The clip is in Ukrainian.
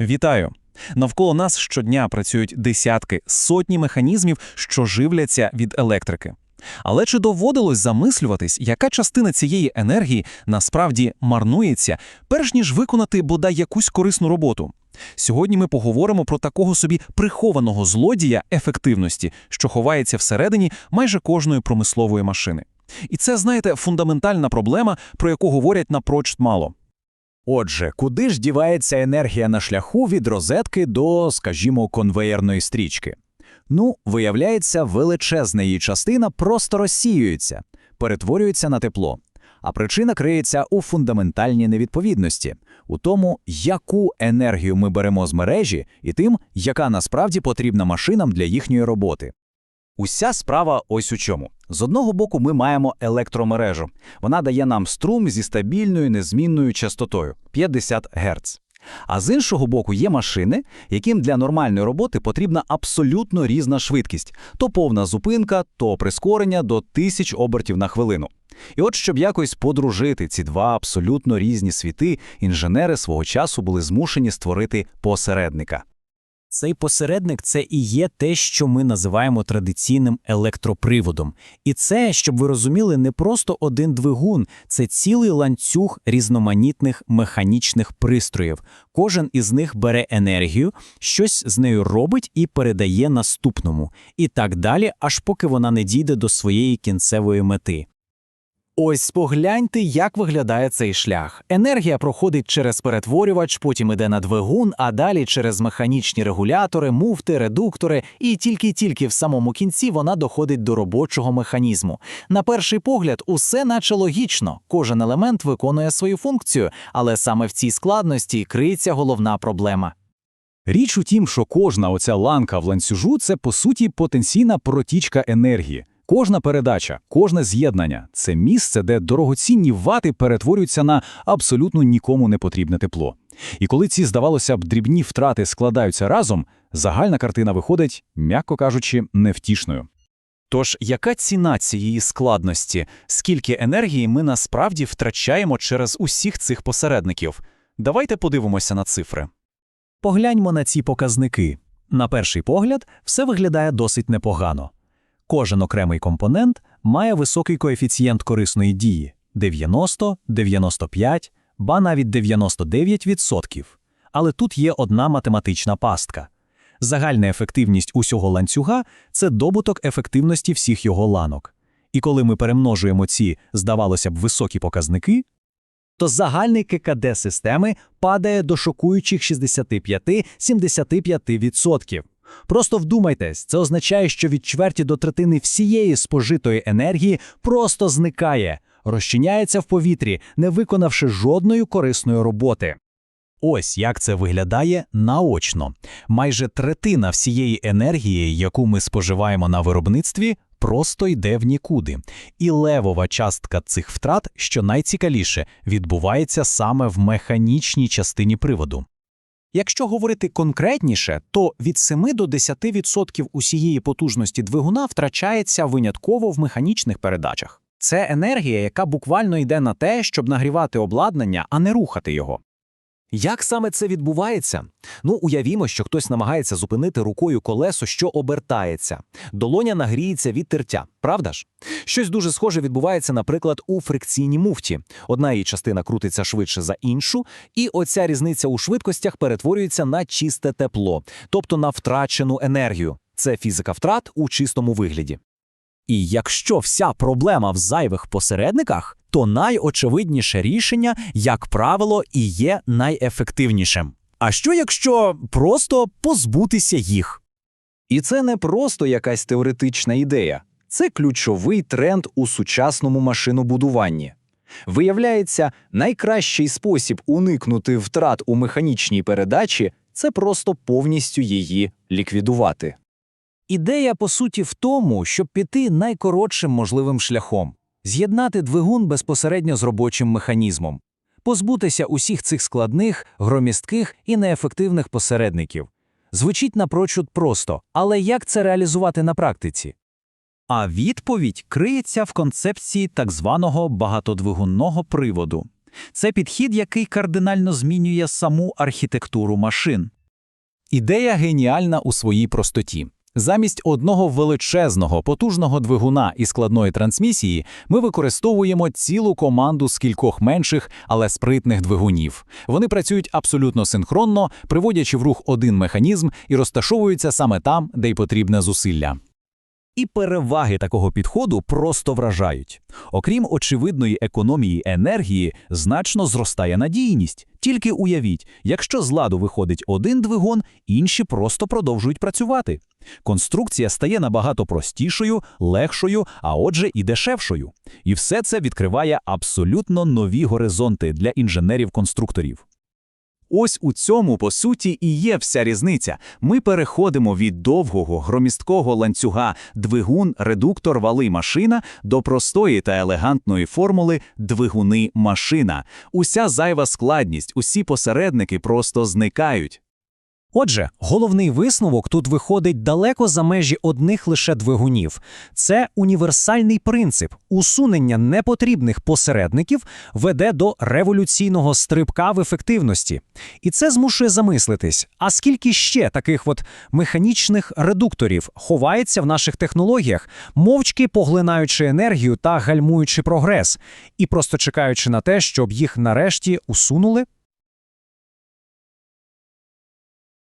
Вітаю! Навколо нас щодня працюють десятки, сотні механізмів, що живляться від електрики. Але чи доводилось замислюватись, яка частина цієї енергії насправді марнується, перш ніж виконати бодай якусь корисну роботу? Сьогодні ми поговоримо про такого собі прихованого злодія ефективності, що ховається всередині майже кожної промислової машини. І це, знаєте, фундаментальна проблема, про яку говорять напрочуд мало. Отже, куди ж дівається енергія на шляху від розетки до, скажімо, конвеєрної стрічки? Ну, виявляється, величезна її частина просто розсіюється, перетворюється на тепло. А причина криється у фундаментальній невідповідності, у тому, яку енергію ми беремо з мережі, і тим, яка насправді потрібна машинам для їхньої роботи. Уся справа ось у чому. З одного боку, ми маємо електромережу. Вона дає нам струм зі стабільною незмінною частотою 50 Гц. А з іншого боку, є машини, яким для нормальної роботи потрібна абсолютно різна швидкість: то повна зупинка, то прискорення до тисяч обертів на хвилину. І от, щоб якось подружити ці два абсолютно різні світи, інженери свого часу були змушені створити посередника. Цей посередник це і є те, що ми називаємо традиційним електроприводом. І це, щоб ви розуміли, не просто один двигун, це цілий ланцюг різноманітних механічних пристроїв. Кожен із них бере енергію, щось з нею робить і передає наступному. І так далі, аж поки вона не дійде до своєї кінцевої мети. Ось погляньте, як виглядає цей шлях. Енергія проходить через перетворювач, потім іде на двигун, а далі через механічні регулятори, муфти, редуктори, і тільки-тільки в самому кінці вона доходить до робочого механізму. На перший погляд, усе наче логічно, кожен елемент виконує свою функцію, але саме в цій складності криється головна проблема. Річ у тім, що кожна оця ланка в ланцюжу це по суті потенційна протічка енергії. Кожна передача, кожне з'єднання це місце, де дорогоцінні вати перетворюються на абсолютно нікому не потрібне тепло. І коли ці, здавалося б, дрібні втрати складаються разом, загальна картина виходить, м'яко кажучи, невтішною. Тож, яка ціна цієї складності? Скільки енергії ми насправді втрачаємо через усіх цих посередників? Давайте подивимося на цифри. Погляньмо на ці показники. На перший погляд, все виглядає досить непогано. Кожен окремий компонент має високий коефіцієнт корисної дії 90, 95, ба навіть 99%. Але тут є одна математична пастка. Загальна ефективність усього ланцюга це добуток ефективності всіх його ланок. І коли ми перемножуємо ці, здавалося б, високі показники, то загальний ККД системи падає до шокуючих 65-75%. Просто вдумайтесь, це означає, що від чверті до третини всієї спожитої енергії просто зникає, розчиняється в повітрі, не виконавши жодної корисної роботи. Ось як це виглядає наочно. Майже третина всієї енергії, яку ми споживаємо на виробництві, просто йде в нікуди. І левова частка цих втрат, що найцікавіше, відбувається саме в механічній частині приводу. Якщо говорити конкретніше, то від 7 до 10% усієї потужності двигуна втрачається винятково в механічних передачах. Це енергія, яка буквально йде на те, щоб нагрівати обладнання, а не рухати його. Як саме це відбувається? Ну, уявімо, що хтось намагається зупинити рукою колесо, що обертається. Долоня нагріється від тертя, правда ж? Щось дуже схоже відбувається, наприклад, у фрикційній муфті. Одна її частина крутиться швидше за іншу, і оця різниця у швидкостях перетворюється на чисте тепло, тобто на втрачену енергію. Це фізика втрат у чистому вигляді. І якщо вся проблема в зайвих посередниках, то найочевидніше рішення, як правило, і є найефективнішим. А що якщо просто позбутися їх? І це не просто якась теоретична ідея, це ключовий тренд у сучасному машинобудуванні. Виявляється, найкращий спосіб уникнути втрат у механічній передачі це просто повністю її ліквідувати. Ідея, по суті, в тому, щоб піти найкоротшим можливим шляхом з'єднати двигун безпосередньо з робочим механізмом, позбутися усіх цих складних, громістких і неефективних посередників. Звучить напрочуд просто, але як це реалізувати на практиці? А відповідь криється в концепції так званого багатодвигунного приводу. Це підхід, який кардинально змінює саму архітектуру машин. Ідея геніальна у своїй простоті. Замість одного величезного, потужного двигуна і складної трансмісії ми використовуємо цілу команду з кількох менших, але спритних двигунів. Вони працюють абсолютно синхронно, приводячи в рух один механізм і розташовуються саме там, де й потрібне зусилля. І переваги такого підходу просто вражають. Окрім очевидної економії енергії, значно зростає надійність. Тільки уявіть, якщо з ладу виходить один двигун, інші просто продовжують працювати. Конструкція стає набагато простішою, легшою, а отже і дешевшою. І все це відкриває абсолютно нові горизонти для інженерів-конструкторів. Ось у цьому, по суті, і є вся різниця. Ми переходимо від довгого, громісткого ланцюга двигун, редуктор, вали, машина до простої та елегантної формули двигуни, машина. Уся зайва складність, усі посередники просто зникають. Отже, головний висновок тут виходить далеко за межі одних лише двигунів. Це універсальний принцип. Усунення непотрібних посередників веде до революційного стрибка в ефективності. І це змушує замислитись, а скільки ще таких от механічних редукторів ховається в наших технологіях, мовчки поглинаючи енергію та гальмуючи прогрес, і просто чекаючи на те, щоб їх нарешті усунули?